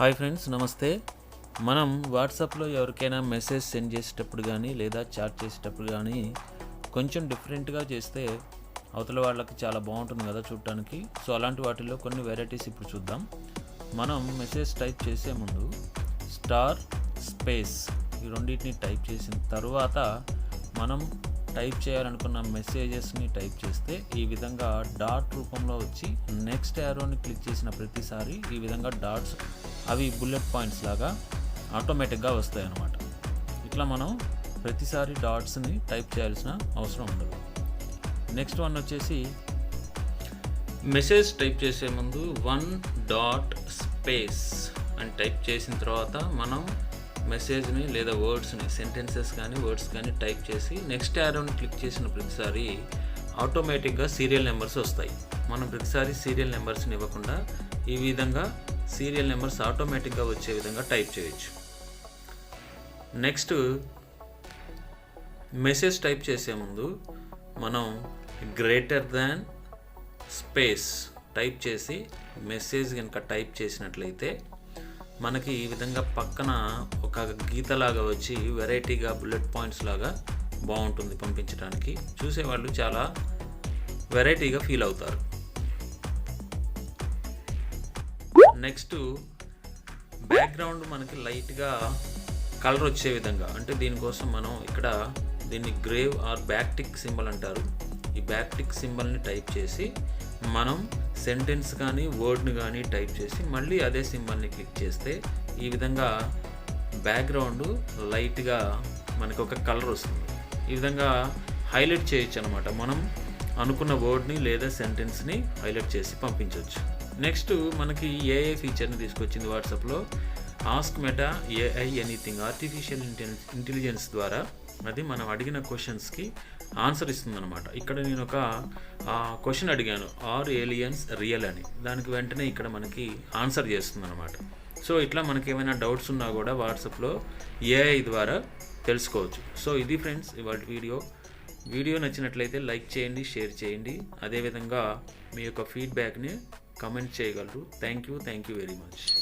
Hi friends నమస్తే. మనం వాట్సాప్లో ఎవరికైనా మెసేజ్ సెండ్ చేసేటప్పుడు కానీ లేదా చాట్ చేసేటప్పుడు కానీ కొంచెం డిఫరెంట్గా చేస్తే అవతల వాళ్ళకి చాలా బాగుంటుంది కదా చూడటానికి సో అలాంటి వాటిల్లో కొన్ని వెరైటీస్ ఇప్పుడు చూద్దాం. మనం మెసేజ్ టైప్ చేసే ముందు స్టార్ స్పేస్ ఈ రెండింటిని టైప్ చేసిన తర్వాత మనం టైప్ చేయాలనుకున్న మెసేజెస్ని టైప్ చేస్తే ఈ విధంగా డాట్ రూపంలో వచ్చి నెక్స్ట్ యారోని క్లిక్ చేసిన ప్రతిసారి ఈ విధంగా డాట్స్ అవి బుల్లెట్ పాయింట్స్ లాగా ఆటోమేటిక్గా వస్తాయి అన్నమాట ఇట్లా మనం ప్రతిసారి డాట్స్ని టైప్ చేయాల్సిన అవసరం ఉండదు. నెక్స్ట్ వన్ వచ్చేసి మెసేజ్ టైప్ చేసే ముందు వన్ డాట్ స్పేస్ అని టైప్ చేసిన తర్వాత మనం మెసేజ్ని లేదా వర్డ్స్ని సెంటెన్సెస్ కానీ వర్డ్స్ కానీ టైప్ చేసి నెక్స్ట్ యారోని క్లిక్ చేసిన ప్రతిసారి ఆటోమేటిక్గా సీరియల్ నెంబర్స్ వస్తాయి. మనం ప్రతిసారి సీరియల్ నెంబర్స్ని ఇవ్వకుండా ఈ విధంగా సీరియల్ నెంబర్స్ ఆటోమేటిక్గా వచ్చే విధంగా టైప్ చేయొచ్చు. నెక్స్ట్ మెసేజ్ టైప్ చేసే ముందు మనం గ్రేటర్ దాన్ స్పేస్ టైప్ చేసి మెసేజ్ కనుక టైప్ చేసినట్లయితే మనకి ఈ విధంగా పక్కన ఒక గీతలాగా వచ్చి వెరైటీగా బుల్లెట్ పాయింట్స్ లాగా బాగుంటుంది పంపించడానికి చూసేవాళ్ళు చాలా వెరైటీగా ఫీల్ అవుతారు. నెక్స్ట్ బ్యాక్గ్రౌండ్ మనకి లైట్గా కలర్ వచ్చే విధంగా అంటే దీనికోసం మనం ఇక్కడ దీన్ని గ్రేవ్ ఆర్ బ్యాక్టిక్ సింబల్ అంటారు. ఈ బ్యాక్టిక్ సింబల్ని టైప్ చేసి మనం సెంటెన్స్ కానీ వర్డ్ని కానీ టైప్ చేసి మళ్ళీ అదే సింబల్ని క్లిక్ చేస్తే ఈ విధంగా బ్యాక్గ్రౌండ్ లైట్గా మనకు ఒక కలర్ వస్తుంది. ఈ విధంగా హైలైట్ చేయొచ్చు అనమాట మనం అనుకున్న వర్డ్ని లేదా సెంటెన్స్ని హైలైట్ చేసి పంపించవచ్చు నెక్స్ట్ మనకి ఏఐ ఫీచర్ని తీసుకొచ్చింది వాట్సాప్లో ask Meta AI anything artificial intelligence ద్వారా. అది మనం అడిగిన క్వశ్చన్స్కి ఆన్సర్ ఇస్తుందన్నమాట. ఇక్కడ నేను ఒక క్వశ్చన్ అడిగాను. ఆర్ ఏలియన్స్ రియల్ అని. దానికి వెంటనే ఇక్కడ మనకి ఆన్సర్ చేస్తుందన్నమాట. సో ఇట్లా మనకి ఏమైనా డౌట్స్ ఉన్నా కూడా వాట్సాప్లో ఏఐ ద్వారా తెలుసుకోవచ్చు. సో ఇది ఫ్రెండ్స్ ఇవాళ వీడియో. వీడియో నచ్చినట్లయితే లైక్ చేయండి షేర్ చేయండి. అదేవిధంగా మీ యొక్క ఫీడ్బ్యాక్ని కమెంట్ చేయగలరు. Thank you thank you very much.